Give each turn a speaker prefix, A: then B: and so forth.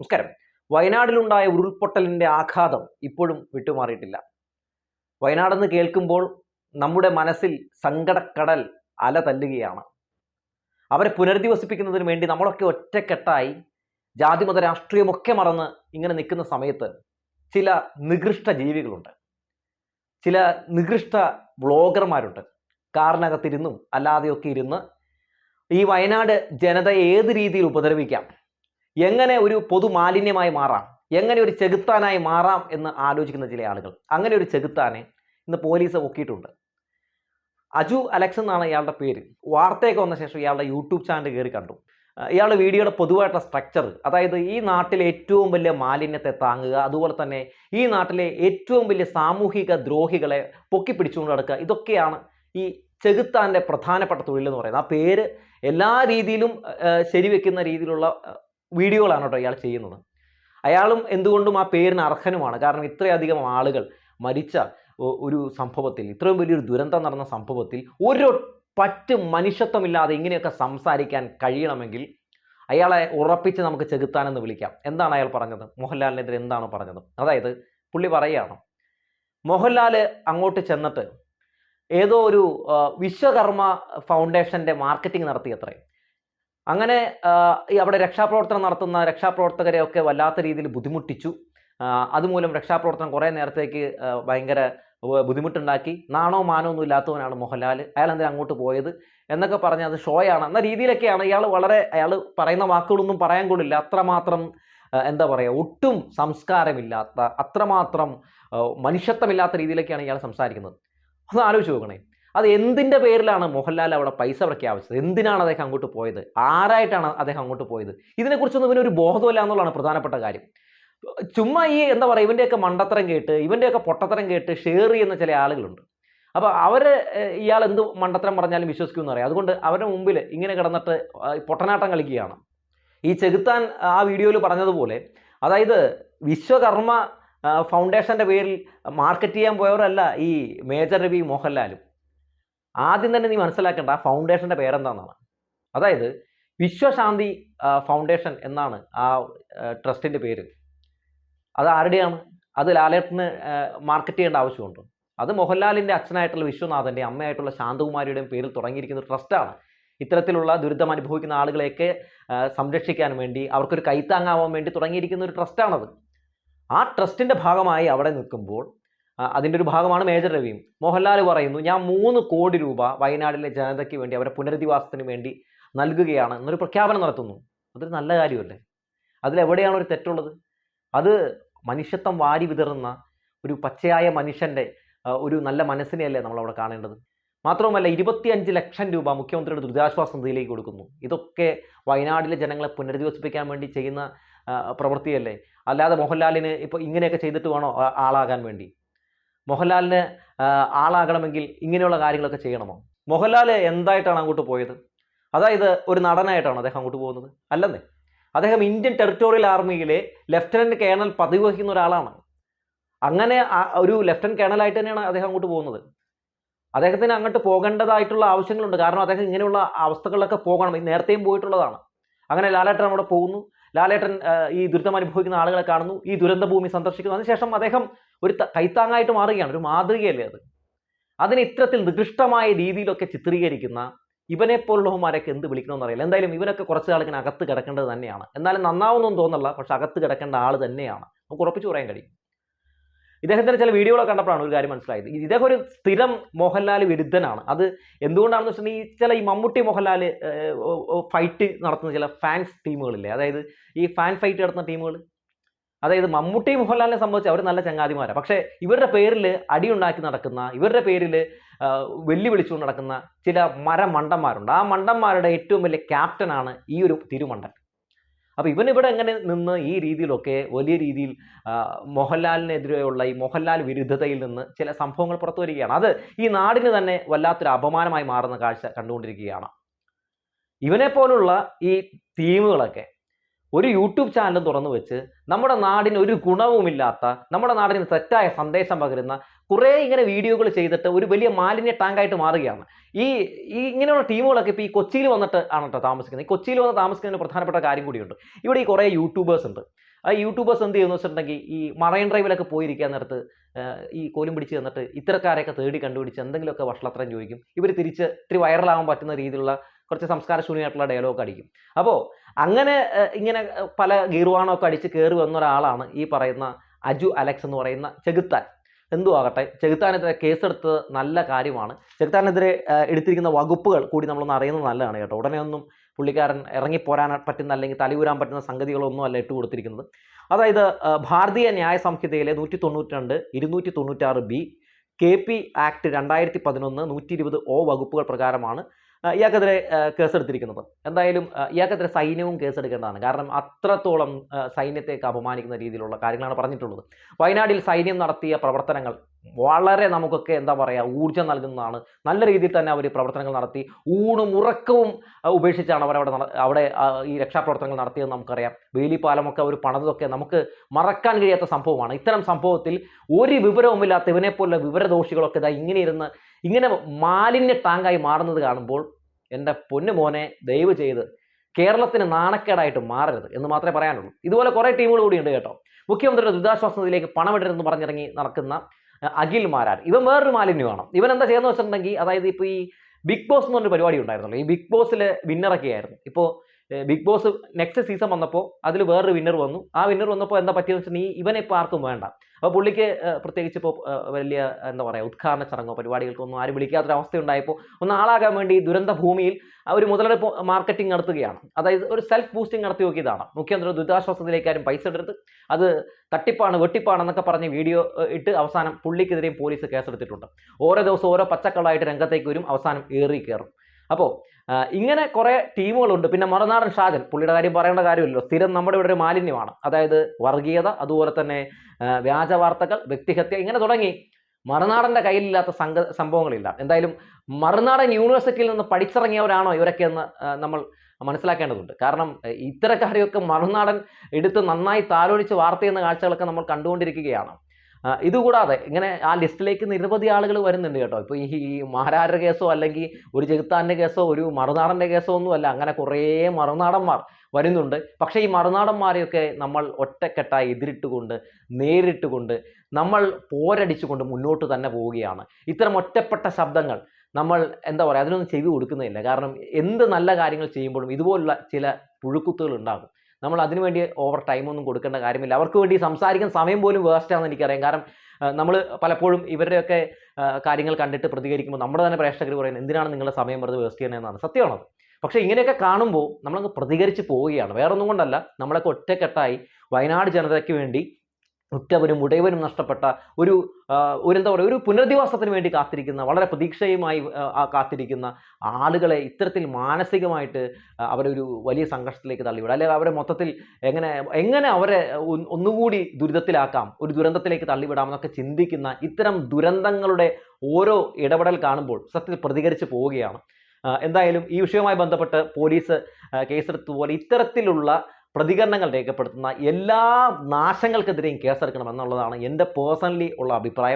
A: നമസ്കാരം. വയനാടിലുണ്ടായ ഉരുൾപൊട്ടലിന്റെ ആഘാതം ഇപ്പോഴും വിട്ടുമാറിയിട്ടില്ല. വയനാടെന്ന് കേൾക്കുമ്പോൾ നമ്മുടെ മനസ്സിൽ സങ്കടക്കടൽ അല തല്ലുകയാണ്. അവരെ പുനരധിവസിപ്പിക്കുന്നതിന് വേണ്ടി നമ്മളൊക്കെ ഒറ്റക്കെട്ടായി ജാതിമത രാഷ്ട്രീയമൊക്കെ മറന്ന് ഇങ്ങനെ നിൽക്കുന്ന സമയത്ത് ചില നികൃഷ്ട ജീവികളുണ്ട്. ചില നികൃഷ്ട വ്ളോഗർമാരുണ്ട്. കാറിനകത്തിരുന്നും അല്ലാതെയൊക്കെ ഇരുന്ന് ഈ വയനാട് ജനത ഏത് രീതിയിൽ ഉപദ്രവിക്കാം? എങ്ങനെ ഒരു പൊതുമാലിന്യമായി മാറാം? എങ്ങനെ ഒരു ചെകുത്താനായി മാറാം എന്ന് ആലോചിക്കുന്ന ചില ആളുകൾ. അങ്ങനെ ഒരു ചെകുത്താനെ ഇന്ന് പോലീസ് ഒക്കിയിട്ടുണ്ട്. അജു അലക്സ് എന്നാണ് ഇയാളുടെ പേര്. വാർത്തയൊക്കെ വന്ന ശേഷം ഇയാളുടെ യൂട്യൂബ് ചാനൽ കയറി കണ്ടു. ഇയാളുടെ വീഡിയോയുടെ പൊതുവായിട്ടുള്ള സ്ട്രക്ചർ അതായത് ഈ നാട്ടിലെ ഏറ്റവും വലിയ മാലിന്യത്തെ താങ്ങുക അതുപോലെ തന്നെ ഈ നാട്ടിലെ ഏറ്റവും വലിയ സാമൂഹിക ദ്രോഹികളെ പൊക്കി പിടിച്ചുകൊണ്ട് നടക്കുക ഇതൊക്കെയാണ് ഈ ചെകുത്താന്റെ പ്രധാനപ്പെട്ട തൊഴിൽ എന്ന് പറയുന്നത്. ആ പേര് എല്ലാ രീതിയിലും ശരിവെക്കുന്ന രീതിയിലുള്ള വീഡിയോകളാണ് കേട്ടോ ഇയാൾ ചെയ്യുന്നത്. അയാളും എന്തുകൊണ്ടും ആ പേരിന് അർഹനുമാണ്. കാരണം ഇത്രയധികം ആളുകൾ മരിച്ച ഒരു സംഭവത്തിൽ ഇത്രയും വലിയൊരു ദുരന്തം നടന്ന സംഭവത്തിൽ ഒരു പറ്റ് മനുഷ്യത്വമില്ലാതെ ഇങ്ങനെയൊക്കെ സംസാരിക്കാൻ കഴിയണമെങ്കിൽ അയാളെ ഉറപ്പിച്ച് നമുക്ക് ചെകുത്താനെന്ന് വിളിക്കാം. എന്താണ് അയാൾ പറഞ്ഞത്? മോഹൻലാലിനെതിരെ എന്താണ് പറഞ്ഞത്? അതായത് പുള്ളി പറയുകയാണ് മോഹൻലാൽ അങ്ങോട്ട് ചെന്നിട്ട് ഏതോ ഒരു വിശ്വകർമ്മ ഫൗണ്ടേഷന്റെ മാർക്കറ്റിംഗ് നടത്തിയത്രേ. അങ്ങനെ ഈ അവിടെ രക്ഷാപ്രവർത്തനം നടത്തുന്ന രക്ഷാപ്രവർത്തകരെ ഒക്കെ വല്ലാത്ത രീതിയിൽ ബുദ്ധിമുട്ടിച്ചു. അതുമൂലം രക്ഷാപ്രവർത്തനം കുറേ നേരത്തേക്ക് ഭയങ്കര ബുദ്ധിമുട്ടുണ്ടാക്കി. നാണോ മാനോ ഒന്നും ഇല്ലാത്തവനാണ് മോഹൻലാൽ അയാൾ എന്തിനാ അങ്ങോട്ട് പോയത്? എന്നൊക്കെ പറഞ്ഞ് അത് ഷോയാണ് എന്ന രീതിയിലൊക്കെയാണ് ഇയാൾ വളരെ അയാൾ പറയുന്ന വാക്കുകളൊന്നും പറയാൻ കൊള്ളില്ല. അത്രമാത്രം എന്താ പറയുക ഒട്ടും സംസ്കാരമില്ലാത്ത അത്രമാത്രം മനുഷ്യത്വമില്ലാത്ത രീതിയിലൊക്കെയാണ് ഇയാൾ സംസാരിക്കുന്നത്. ഒന്ന് ആലോചിച്ച് നോക്കണേ. അത് എന്തിന്റെ പേരിലാണ് മോഹൻലാൽ അവിടെ പൈസ പ്രഖ്യാപിച്ചത് എന്തിനാണ് അദ്ദേഹം അങ്ങോട്ട് പോയത്? ആരായിട്ടാണ് അദ്ദേഹം അങ്ങോട്ട് പോയത്? ഇതിനെക്കുറിച്ചൊന്നും ഇവനൊരു ബോധമില്ല എന്നുള്ളതാണ് പ്രധാനപ്പെട്ട കാര്യം. ചുമ്മാ ഈ എന്താ പറയുക ഇവന്റെയൊക്കെ മണ്ടത്തരം കേട്ട് ഇവന്റെയൊക്കെ പൊട്ടത്തരം കേട്ട് ഷെയർ ചെയ്യുന്ന ചില ആളുകളുണ്ട്. അപ്പോൾ അവർ ഇയാൾ എന്ത് മണ്ടത്തരം പറഞ്ഞാലും വിശ്വസിക്കുമെന്ന് അറിയാം അതുകൊണ്ട് അവരുടെ മുമ്പിൽ ഇങ്ങനെ കിടന്നിട്ട് പൊട്ടനാട്ടം കളിക്കുകയാണ്. ഈ ചെകുത്താൻ ആ വീഡിയോയിൽ പറഞ്ഞതുപോലെ അതായത് വിശ്വകർമ്മ ഫൗണ്ടേഷന്റെ പേരിൽ മാർക്കറ്റ് ചെയ്യാൻ പോയവരല്ല ഈ മേജർ രവി മോഹൻലാലും. ആദ്യം തന്നെ നീ മനസ്സിലാക്കേണ്ട ആ ഫൗണ്ടേഷന്റെ പേരെന്താണെന്നാണ്. അതായത് വിശ്വശാന്തി ഫൗണ്ടേഷൻ എന്നാണ് ആ ട്രസ്റ്റിന്റെ പേര്. അത് ആരുടെയാണ്? അത് ലാലേട്ടന് മാർക്കറ്റ് ചെയ്യേണ്ട ആവശ്യമുണ്ട്. അത് മോഹൻലാലിന്റെ അച്ഛനായിട്ടുള്ള വിശ്വനാഥന്റെ അമ്മയായിട്ടുള്ള ശാന്തകുമാരിയുടെയും പേരിൽ തുടങ്ങിയിരിക്കുന്ന ട്രസ്റ്റാണ് ഇത്തരത്തിലുള്ള ദുരിതം അനുഭവിക്കുന്ന ആളുകളെയൊക്കെ സംരക്ഷിക്കാൻ വേണ്ടി അവർക്കൊരു കൈത്താങ്ങാവാൻ വേണ്ടി തുടങ്ങിയിരിക്കുന്ന ഒരു ട്രസ്റ്റാണത് ആ ട്രസ്റ്റിന്റെ ഭാഗമായി അവിടെ നിൽക്കുമ്പോൾ അതിന്റെ ഒരു ഭാഗമാണ് മേജർ രവിയും. മോഹൻലാൽ പറയുന്നു ഞാൻ മൂന്ന് കോടി രൂപ വയനാടിലെ ജനതയ്ക്ക് വേണ്ടി അവരുടെ പുനരധിവാസത്തിന് വേണ്ടി നൽകുകയാണ് എന്നൊരു പ്രഖ്യാപനം നടത്തുന്നു. അതൊരു നല്ല കാര്യമല്ലേ? അതിലെവിടെയാണ് ഒരു തെറ്റുള്ളത്? അത് മനുഷ്യത്വം വാരി വിതറുന്ന ഒരു പച്ചയായ മനുഷ്യന്റെ ഒരു നല്ല മനസ്സിനെയല്ലേ നമ്മളവിടെ കാണേണ്ടത്? മാത്രവുമല്ല ഇരുപത്തിയഞ്ച് ലക്ഷം രൂപ മുഖ്യമന്ത്രിയുടെ ദുരിതാശ്വാസ നിധിയിലേക്ക് കൊടുക്കുന്നു. ഇതൊക്കെ വയനാടിലെ ജനങ്ങളെ പുനരധിവസിപ്പിക്കാൻ വേണ്ടി ചെയ്യുന്ന പ്രവൃത്തിയല്ലേ? അല്ലാതെ മോഹൻലാലിന് ഇപ്പോൾ ഇങ്ങനെയൊക്കെ ചെയ്തിട്ട് വേണോ ആളാകാൻ വേണ്ടി? മോഹൻലാലിന് ആളാകണമെങ്കിൽ ഇങ്ങനെയുള്ള കാര്യങ്ങളൊക്കെ ചെയ്യണമോ? മോഹൻലാൽ എന്തായിട്ടാണ് അങ്ങോട്ട് പോയത്? അതായത് ഒരു നടനായിട്ടാണ് അദ്ദേഹം അങ്ങോട്ട് പോകുന്നത്? അല്ലെന്നേ. അദ്ദേഹം ഇന്ത്യൻ ടെറിട്ടോറിയൽ ആർമിയിലെ ലെഫ്റ്റനന്റ് കേണൽ പദവി വഹിക്കുന്ന ഒരാളാണ്. അങ്ങനെ ഒരു ലെഫ്റ്റനന്റ് കേണലായിട്ട് തന്നെയാണ് അദ്ദേഹം അങ്ങോട്ട് പോകുന്നത്. അദ്ദേഹത്തിന് അങ്ങോട്ട് പോകേണ്ടതായിട്ടുള്ള ആവശ്യങ്ങളുണ്ട്. കാരണം അദ്ദേഹം ഇങ്ങനെയുള്ള അവസ്ഥകളിലൊക്കെ പോകണം. നേരത്തെയും പോയിട്ടുള്ളതാണ്. അങ്ങനെ ലാലേട്ടൻ അവിടെ പോകുന്നു. ലാലേട്ടൻ ഈ ദുരിതം അനുഭവിക്കുന്ന ആളുകളെ കാണുന്നു ഈ ദുരന്ത ഭൂമി സന്ദർശിക്കുന്നു. അതിനുശേഷം അദ്ദേഹം ഒരു കൈത്താങ്ങായിട്ട് മാറുകയാണ് ഒരു മാതൃകയല്ലേ അത്? അതിനെ ഇത്തരത്തിൽ നികൃഷ്ടമായ രീതിയിലൊക്കെ ചിത്രീകരിക്കുന്ന ഇവനെ പോലുള്ളവന്മാരൊക്കെ എന്ത് വിളിക്കണമെന്ന് അറിയില്ല എന്തായാലും ഇവനൊക്കെ കുറച്ച് കാലത്തിന് അകത്ത് കിടക്കേണ്ടത് തന്നെയാണ്. എന്നാലും നന്നാവുന്നൊന്നും തോന്നല്ല പക്ഷെ അകത്ത് കിടക്കേണ്ട ആൾ തന്നെയാണ്. നമുക്ക് ഉറപ്പിച്ച് പറയാൻ കഴിയും. ഇദ്ദേഹത്തിന്റെ ചില വീഡിയോകളൊക്കെ കണ്ടപ്പോഴാണ് ഒരു കാര്യം മനസ്സിലായത്. ഇദ്ദേഹം ഒരു സ്ഥിരം മോഹൻലാൽ വിരുദ്ധനാണ്. അത് എന്തുകൊണ്ടാണെന്ന് വെച്ചിട്ടുണ്ടെങ്കിൽ ചില ഈ മമ്മൂട്ടി മോഹൻലാൽ ഫൈറ്റ് നടത്തുന്ന ചില ഫാൻസ് ടീമുകളില്ലേ? അതായത് ഈ ഫാൻ ഫൈറ്റ് നടത്തുന്ന ടീമുകൾ. അതായത് മമ്മൂട്ടി മോഹൻലാലിനെ സംബന്ധിച്ച് അവർ നല്ല ചങ്ങാതിമാരാണ് പക്ഷേ ഇവരുടെ പേരിൽ അടി ഉണ്ടാക്കി നടക്കുന്ന ഇവരുടെ പേരിൽ വെല്ലുവിളിച്ചുകൊണ്ട് നടക്കുന്ന ചില മരമണ്ടന്മാരുണ്ട്. ആ മണ്ടന്മാരുടെ ഏറ്റവും വലിയ ക്യാപ്റ്റനാണ് ഈ ഒരു തിരുമണ്ടൻ. അപ്പോൾ ഇവൻ ഇവിടെ എങ്ങനെ നിന്ന് ഈ രീതിയിലൊക്കെ വലിയ രീതിയിൽ മോഹൻലാലിനെതിരെയുള്ള ഈ മോഹൻലാൽ വിരുദ്ധതയിൽ നിന്ന് ചില സംഭവങ്ങൾ പുറത്തു വരികയാണ്. അത് ഈ നാടിന് തന്നെ വല്ലാത്തൊരു അപമാനമായി മാറുന്ന കാഴ്ച കണ്ടുകൊണ്ടിരിക്കുകയാണ്. ഇവനെ പോലുള്ള ഈ തീമുകളൊക്കെ ഒരു യൂട്യൂബ് ചാനൽ തുറന്നു വെച്ച് നമ്മുടെ നാടിന് ഒരു ഗുണവുമില്ലാത്ത നമ്മുടെ നാടിന് തെറ്റായ സന്ദേശം പകരുന്ന കുറേ ഇങ്ങനെ വീഡിയോകൾ ചെയ്തിട്ട് ഒരു വലിയ മാലിന്യ ടാങ്കായിട്ട് മാറുകയാണ്. ഈ ഈ ഇങ്ങനെയുള്ള ടീമുകളൊക്കെ ഇപ്പോൾ ഈ കൊച്ചിയിൽ വന്നിട്ട് ആണ് കേട്ടോ താമസിക്കുന്നത്. ഈ കൊച്ചിയിൽ വന്ന് താമസിക്കുന്നതിന് പ്രധാനപ്പെട്ട കാര്യം കൂടിയുണ്ട്. ഇവിടെ ഈ കുറേ യൂട്യൂബേഴ്സ് ഉണ്ട്. ആ യൂട്യൂബേഴ്സ് എന്ത് ചെയ്യുന്നു വെച്ചിട്ടുണ്ടെങ്കിൽ ഈ മറൈൻ ഡ്രൈവിലൊക്കെ പോയിരിക്കാൻ നേരത്ത് ഈ കോലും പിടിച്ച് തന്നിട്ട് ഇത്തരക്കാരെയൊക്കെ തേടി കണ്ടുപിടിച്ച് എന്തെങ്കിലുമൊക്കെ വഷളത്രം ചോദിക്കും. ഇവർ തിരിച്ച് ഇത്തിരി വൈറലാകാൻ പറ്റുന്ന രീതിയിലുള്ള കുറച്ച് സംസ്കാര ശൂന്യമായിട്ടുള്ള ഡയലോഗ് അടിക്കും. അപ്പോൾ അങ്ങനെ ഇങ്ങനെ പല ഗീർവാണമൊക്കെ അടിച്ച് കയറി വന്ന ഒരാളാണ് ഈ പറയുന്ന അജു അലക്സ് എന്ന് പറയുന്ന ചെകുത്താൻ. എന്തു ആകട്ടെ ചെകുത്താനെതിരെ കേസെടുത്തത് നല്ല കാര്യമാണ്. ചെകുത്താനെതിരെ എടുത്തിരിക്കുന്ന വകുപ്പുകൾ കൂടി നമ്മളൊന്ന് അറിയുന്നത് നല്ലതാണ് കേട്ടോ. ഉടനെ ഒന്നും പുള്ളിക്കാരൻ ഇറങ്ങിപ്പോരാൻ പറ്റുന്ന അല്ലെങ്കിൽ തലയൂരാൻ പറ്റുന്ന സംഗതികളൊന്നും അല്ല ഇട്ട് കൊടുത്തിരിക്കുന്നത്. അതായത് ഭാരതീയ ന്യായ സംഹിതയിലെ നൂറ്റി തൊണ്ണൂറ്റി രണ്ട് ഇരുന്നൂറ്റി തൊണ്ണൂറ്റാറ് ബി കെ പി ആക്ട് രണ്ടായിരത്തി പതിനൊന്ന് നൂറ്റി ഇരുപത് ഒ വകുപ്പുകൾ പ്രകാരമാണ് ഇയാൾക്കെതിരെ കേസെടുത്തിരിക്കുന്നത്. എന്തായാലും ഇയാൾക്കെതിരെ സൈന്യവും കേസെടുക്കേണ്ടതാണ്. കാരണം അത്രത്തോളം സൈന്യത്തേക്ക് അപമാനിക്കുന്ന രീതിയിലുള്ള കാര്യങ്ങളാണ് പറഞ്ഞിട്ടുള്ളത്. വയനാട്ടിൽ സൈന്യം നടത്തിയ പ്രവർത്തനങ്ങൾ വളരെ നമുക്കൊക്കെ എന്താ പറയുക ഊർജം നൽകുന്നതാണ്. നല്ല രീതിയിൽ തന്നെ അവർ പ്രവർത്തനങ്ങൾ നടത്തി. ഊണും ഉറക്കവും ഉപേക്ഷിച്ചാണ് അവരവിടെ അവിടെ ഈ രക്ഷാപ്രവർത്തനങ്ങൾ നടത്തിയെന്ന് നമുക്കറിയാം. വേലിപ്പാലമൊക്കെ അവർ പണതൊക്കെ നമുക്ക് മറക്കാൻ കഴിയാത്ത സംഭവമാണ്. ഇത്തരം സംഭവത്തിൽ ഒരു വിവരവുമില്ലാത്ത ഇവനെപ്പോലുള്ള വിവരദോഷികളൊക്കെ ഇതാ ഇങ്ങനെ ഇരുന്ന് ഇങ്ങനെ മാലിന്യ ടാങ്കായി മാറുന്നത് കാണുമ്പോൾ എന്റെ പൊന്നു മോനെ ദയവ് ചെയ്ത് കേരളത്തിന് നാണക്കേടായിട്ട് മാറരുത് എന്ന് മാത്രമേ പറയാനുള്ളൂ. ഇതുപോലെ കുറേ ടീമുകൾ കൂടിയുണ്ട് കേട്ടോ. മുഖ്യമന്ത്രിയുടെ ദുരിതാശ്വാസ നിധിയിലേക്ക് പണമിടരുതെന്ന് പറഞ്ഞിറങ്ങി നടക്കുന്ന അഖിൽ മാരാർ. ഇവൻ വേറൊരു മാലിന്യമാണ്. ഇവൻ എന്താ ചെയ്യുന്നത് വെച്ചിട്ടുണ്ടെങ്കിൽ അതായത് ഇപ്പോൾ ഈ ബിഗ് ബോസ് എന്ന് പറഞ്ഞൊരു പരിപാടി ഉണ്ടായിരുന്നല്ലോ. ഈ ബിഗ് ബോസിൽ വിന്നറൊക്കെ ആയിരുന്നു. ഇപ്പോൾ ബിഗ് ബോസ് നെക്സ്റ്റ് സീസൺ വന്നപ്പോൾ അതിൽ വേറൊരു വിന്നർ വന്നു. ആ വിന്നർ വന്നപ്പോൾ എന്താ പറ്റിയെന്ന് വെച്ചിട്ടുണ്ടെങ്കിൽ ഇവനെ ഇപ്പോൾ ആർക്കും വേണ്ട. അപ്പോൾ പുള്ളിക്ക് പ്രത്യേകിച്ച് ഇപ്പോൾ വലിയ എന്താ പറയുക ഉദ്ഘാടന ചടങ്ങോ പരിപാടികൾക്കൊന്നും ആരും വിളിക്കാത്തൊരവസ്ഥ ഉണ്ടായപ്പോൾ ഒന്ന് ആളാകാൻ വേണ്ടി ദുരന്ത ഭൂമിയിൽ ഒരു മുതലെടുപ്പ് മാർക്കറ്റിംഗ് നടത്തുകയാണ്. അതായത് ഒരു സെൽഫ് ബൂസ്റ്റിംഗ് നടത്തി നോക്കിയതാണ്. മുഖ്യമന്ത്രി ദുരിതാശ്വാസത്തിലേക്കാരും പൈസ എടുത്ത് അത് തട്ടിപ്പാണ് വെട്ടിപ്പാണെന്നൊക്കെ പറഞ്ഞ് വീഡിയോ ഇട്ട് അവസാനം പുള്ളിക്കെതിരെയും പോലീസ് കേസെടുത്തിട്ടുണ്ട്. ഓരോ ദിവസവും ഓരോ പച്ചക്കള്ളായിട്ട് രംഗത്തേക്ക് വരും അവസാനം ഏറി കയറും. അപ്പോൾ ഇങ്ങനെ കുറേ ടീമുകളുണ്ട്. പിന്നെ മറുനാടൻ ഷാജൻ പുള്ളിയുടെ കാര്യം പറയേണ്ട കാര്യമില്ലല്ലോ. സ്ഥിരം നമ്മുടെ ഇവിടെ ഒരു മാലിന്യമാണ്. അതായത് വർഗീയത അതുപോലെ തന്നെ വ്യാജ വാർത്തകൾ വ്യക്തിഹത്യ ഇങ്ങനെ തുടങ്ങി. മറുനാടന്റെ കയ്യിലില്ലാത്ത സംഘ സംഭവങ്ങളില്ല. എന്തായാലും മറുനാടൻ യൂണിവേഴ്സിറ്റിയിൽ നിന്ന് പഠിച്ചിറങ്ങിയവരാണോ ഇവരൊക്കെ എന്ന് നമ്മൾ മനസ്സിലാക്കേണ്ടതുണ്ട്. കാരണം ഇത്തരക്കാരെയൊക്കെ മറുനാടൻ എടുത്ത് നന്നായി താലോലിച്ച് വാർത്തയെന്ന കാഴ്ചകളൊക്കെ നമ്മൾ കണ്ടുകൊണ്ടിരിക്കുകയാണ്. ഇതുകൂടാതെ ഇങ്ങനെ ആ ലിസ്റ്റിലേക്ക് നിരവധി ആളുകൾ വരുന്നുണ്ട് കേട്ടോ. ഇപ്പോൾ ഈ മഹാരാരുടെ കേസോ അല്ലെങ്കിൽ ഒരു ജഗത്താന്റെ കേസോ ഒരു മറുനാടന്റെ കേസോ ഒന്നും അല്ല. അങ്ങനെ കുറേ മറുനാടന്മാർ വരുന്നുണ്ട്. പക്ഷേ ഈ മറുനാടന്മാരെയൊക്കെ നമ്മൾ ഒറ്റക്കെട്ടായി എതിരിട്ടുകൊണ്ട് നേരിട്ടുകൊണ്ട് നമ്മൾ പോരടിച്ചുകൊണ്ട് മുന്നോട്ട് തന്നെ പോവുകയാണ്. ഇത്തരം ഒറ്റപ്പെട്ട ശബ്ദങ്ങൾ നമ്മൾ എന്താ പറയുക അതിനൊന്നും ചെവി കൊടുക്കുന്നില്ല. കാരണം എന്ത് നല്ല കാര്യങ്ങൾ ചെയ്യുമ്പോഴും ഇതുപോലുള്ള ചില പുഴുക്കുത്തുകൾ ഉണ്ടാകും. നമ്മൾ അതിനുവേണ്ടി ഓവർ ടൈമൊന്നും കൊടുക്കേണ്ട കാര്യമില്ല. അവർക്ക് വേണ്ടി സംസാരിക്കാൻ സമയം പോലും വേസ്റ്റാണെന്ന് എനിക്കറിയാം. കാരണം നമ്മൾ പലപ്പോഴും ഇവരുടെയൊക്കെ കാര്യങ്ങൾ കണ്ടിട്ട് പ്രതികരിക്കുമ്പോൾ നമ്മുടെ തന്നെ പ്രേക്ഷകർ പറയുന്നത് എന്തിനാണ് നിങ്ങളുടെ സമയം വെറുതെ വേസ്റ്റ് ചെയ്യുന്നതെന്നാണ്. സത്യമാണത്. പക്ഷേ ഇങ്ങനെയൊക്കെ കാണുമ്പോൾ നമ്മളങ്ങ് പ്രതികരിച്ച് പോവുകയാണ്. വേറൊന്നും കൊണ്ടല്ല. നമ്മളൊക്കെ ഒറ്റക്കെട്ടായി വയനാട് ജനതയ്ക്ക് വേണ്ടി ഉറ്റവരും ഉടയവരും നഷ്ടപ്പെട്ട ഒരു ഒരു എന്താ പറയുക ഒരു പുനരധിവാസത്തിന് വേണ്ടി കാത്തിരിക്കുന്ന വളരെ പ്രതീക്ഷയുമായി കാത്തിരിക്കുന്ന ആളുകളെ ഇത്തരത്തിൽ മാനസികമായിട്ട് അവരൊരു വലിയ സംഘർഷത്തിലേക്ക് തള്ളിവിടുക അല്ലെങ്കിൽ അവരെ മൊത്തത്തിൽ എങ്ങനെ എങ്ങനെ അവരെ ഒന്നുകൂടി ദുരിതത്തിലാക്കാം ഒരു ദുരന്തത്തിലേക്ക് തള്ളിവിടാം എന്നൊക്കെ ചിന്തിക്കുന്ന ഇത്തരം ദുരന്തങ്ങളുടെ ഓരോ ഇടപെടൽ കാണുമ്പോൾ സത്യത്തിൽ പ്രതികരിച്ച് പോവുകയാണ്. എന്തായാലും ഈ വിഷയവുമായി ബന്ധപ്പെട്ട് പോലീസ് കേസെടുത്തതുപോലെ ഇത്തരത്തിലുള്ള പ്രതികരണങ്ങൾ രേഖപ്പെടുത്തുന്ന എല്ലാ നാശങ്ങൾക്കെതിരെയും കേസെടുക്കണം എന്നുള്ളതാണ് എന്റെ പേഴ്സണലി ഉള്ള അഭിപ്രായം.